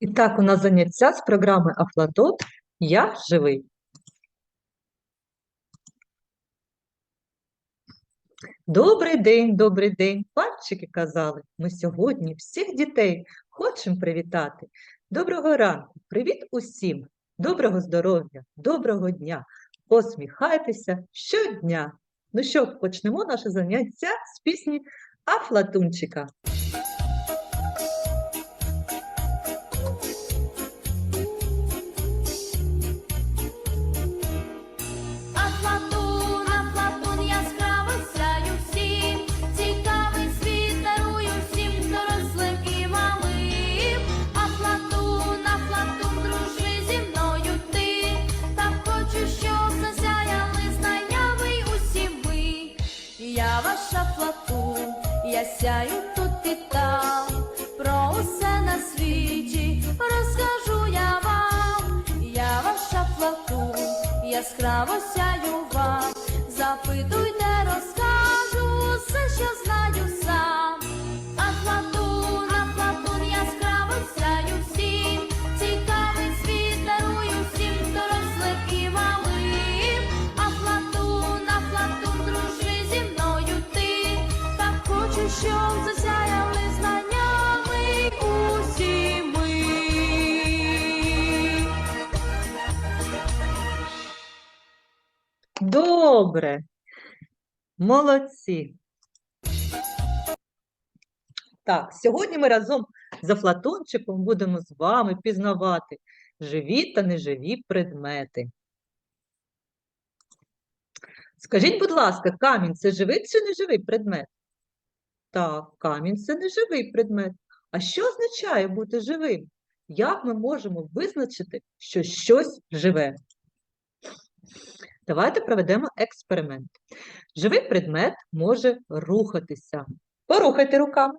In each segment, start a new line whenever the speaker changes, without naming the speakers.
І так, у нас заняття з програми Афлатот Я живий. Добрий день, добрий день, пальчики казали. Ми сьогодні всіх дітей хочемо привітати. Доброго ранку, привіт усім, доброго здоров'я, доброго дня. Посміхайтеся щодня. Ну що, почнемо наше заняття з пісні Афлатунчика.
Афлатун, Афлатун, яскравий сяю всім, цікавий світ дарую всім дорослим і малим. Афлатун, Афлатун, дружи зі мною ти, так хочу, щоб засяяли знаннями й усі ми. Я ваш Афлатун, сяю тут і там, про усе на світі розкажу я вам. Я ваша плату, яскраво сяю вам, запитуйте, розкажу все, що
Добре. Молодці. Так, сьогодні ми разом з Афлатончиком будемо з вами пізнавати живі та неживі предмети. Скажіть, будь ласка, камінь це живий чи неживий предмет? Так, камінь це неживий предмет. А що означає бути живим? Як ми можемо визначити, що щось живе? Давайте проведемо експеримент. Живий предмет може рухатися. Порухайте руками.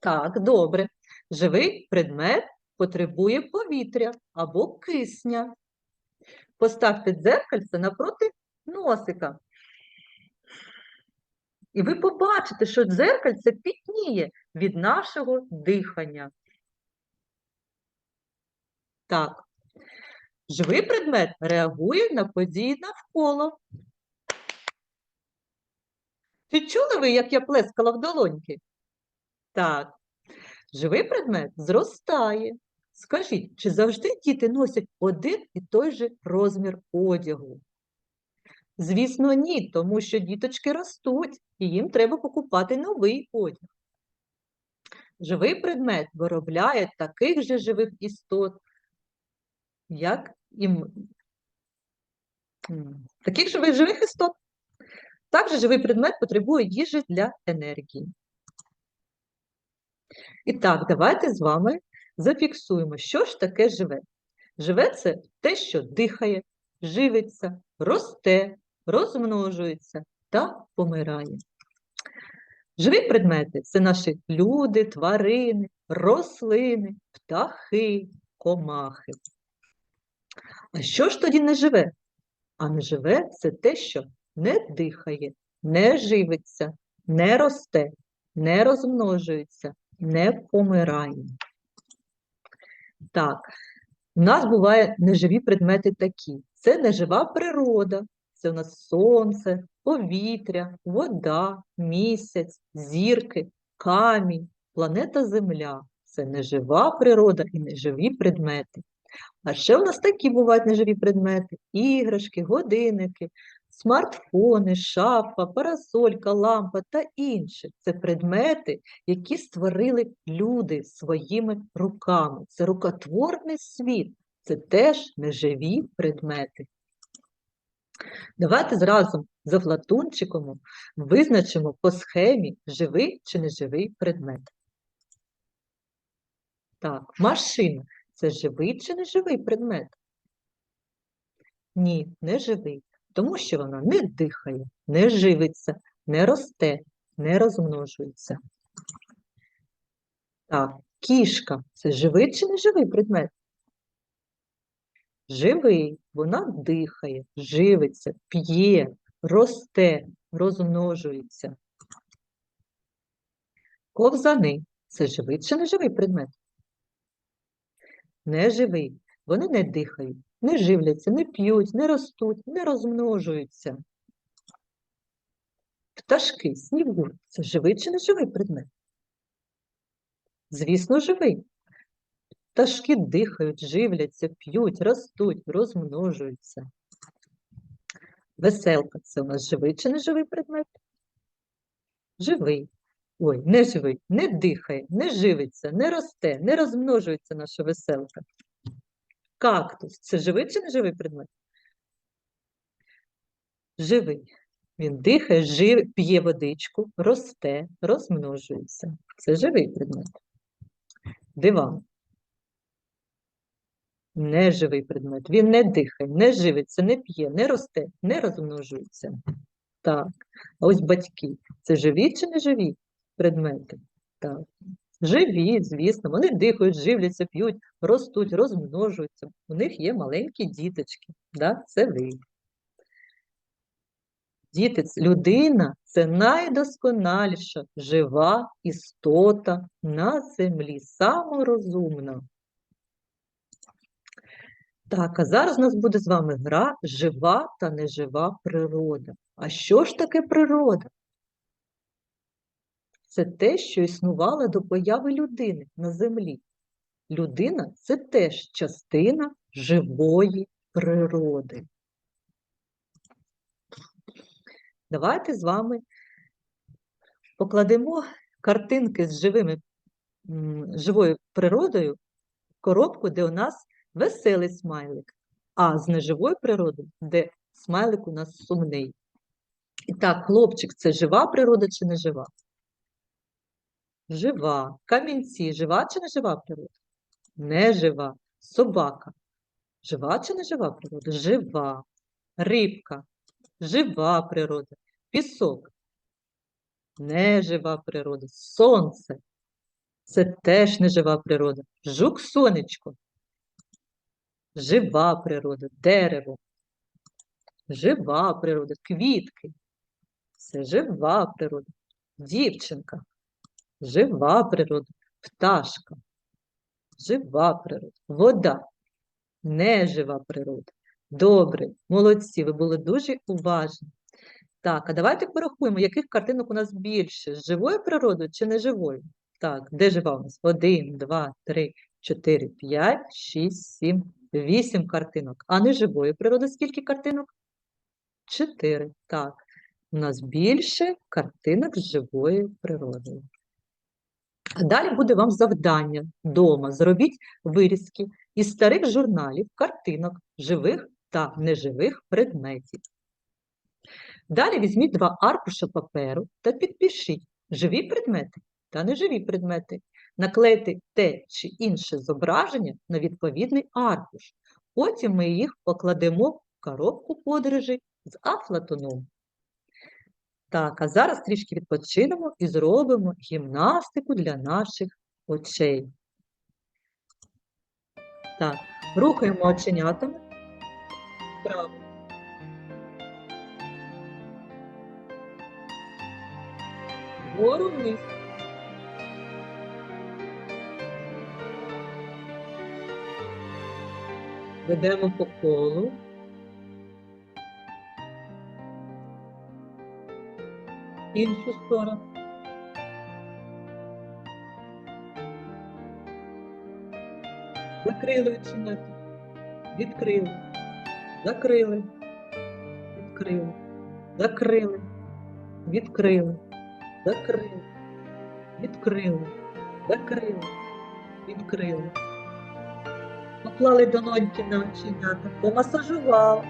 Так, добре. Живий предмет потребує повітря або кисня. Поставте дзеркальце напроти носика. І ви побачите, що дзеркальце пітніє від нашого дихання. Так. Живий предмет реагує на події навколо. Чи чули ви, як я плескала в долоньки? Так. Живий предмет зростає. Скажіть, чи завжди діти носять один і той же розмір одягу? Звісно, ні, тому що діточки ростуть, і їм треба покупати новий одяг. Живий предмет виробляє таких же живих істот, як і м- м, таких живих живих істот. Також живий предмет потребує їжі для енергії. І так, давайте з вами зафіксуємо, що ж таке живе. Живе це те, що дихає, живиться, росте, розмножується та помирає. Живі предмети це наші люди, тварини, рослини, птахи, комахи. А що ж тоді не живе? А не живе це те, що не дихає, не живиться, не росте, не розмножується, не помирає. Так, у нас бувають неживі предмети такі. Це нежива природа, це у нас сонце, повітря, вода, місяць, зірки, камінь, планета Земля. Це нежива природа і неживі предмети. А ще у нас такі бувають неживі предмети: іграшки, годинники, смартфони, шафа, парасолька, лампа та інше. Це предмети, які створили люди своїми руками. Це рукотворний світ, це теж неживі предмети. Давайте зразу з Афлатунчиком визначимо по схемі живий чи неживий предмет. Так, машина це живий чи неживий предмет? Ні, не живий, тому що вона не дихає, не живиться, не росте, не розмножується. Так, кішка це живий чи неживий предмет? Живий, вона дихає, живиться, п'є, росте, розмножується. Ковзани це живий чи неживий предмет? Неживий. Вони не дихають, не живляться, не п'ють, не ростуть, не розмножуються. Пташки, снігур це живий чи неживий предмет? Звісно, живий. Пташки дихають, живляться, п'ють, ростуть, розмножуються. Веселка це у нас живий чи неживий предмет? Живий. Ой, не живий, не дихає, не живиться, не росте, не розмножується наша веселка. Кактус це живий чи неживий предмет? Живий. Він дихає, жив, п'є водичку, росте, розмножується. Це живий предмет. Диван. Неживий предмет. Він не дихає, не живиться, не п'є, не росте, не розмножується. Так. А ось батьки. Це живі чи не живі предмети? Так. Живі, звісно, вони дихають, живляться, п'ють, ростуть, розмножуються. У них є маленькі діточки. Да? Це ви. Діти, людина це найдосконаліша жива істота на землі, саморозумна. Так, а зараз у нас буде з вами гра жива та нежива природа. А що ж таке природа? Це те, що існувало до появи людини на землі. Людина це теж частина живої природи. Давайте з вами покладемо картинки з живими, живою природою в коробку, де у нас веселий смайлик, а з неживою природою, де смайлик у нас сумний. І так, хлопчик, це жива природа чи не жива? Жива. Камінці, жива чи не жива природа? Не жива. Собака. Жива чи не жива природа? Жива. Рибка. Жива природа. Пісок. Нежива природа. Сонце. Це теж нежива природа. Жук сонечко. Жива природа. Дерево. Жива природа. Квітки. Це жива природа. Дівчинка. Жива природа. Пташка. Жива природа. Вода. Нежива природа. Добре, молодці, ви були дуже уважні. Так, а давайте порахуємо, яких картинок у нас більше, з живою природою чи неживою? Так, де жива у нас? Один, два, три, чотири, п'ять, шість, сім, вісім картинок. А неживої природи скільки картинок? Чотири. Так, у нас більше картинок з живою природою. Далі буде вам завдання вдома. Зробіть вирізки із старих журналів, картинок, живих та неживих предметів. Далі візьміть два аркуша паперу та підпишіть живі предмети та неживі предмети. Наклейте те чи інше зображення на відповідний аркуш. Потім ми їх покладемо в коробку подорожі з афлатоном. Так, а зараз трішки відпочинемо і зробимо гімнастику для наших очей. Так, рухаємо оченятами. Вправо. Вгору вниз. Ведемо по колу. Іншу сторону. Закрили оченята. Відкрили. Закрили. Відкрили. Закрили. Відкрили. Закрили. Відкрили. Закрили. Відкрили. Поклали долоньки на оченята. Помасажували.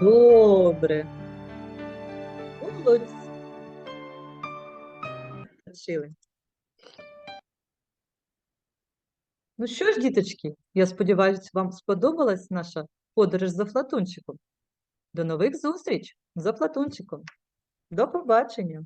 Добре. Молодці. Ну що ж, діточки, я сподіваюся, вам сподобалась наша подорож за Флатунчиком. До нових зустріч за Платончиком. До побачення.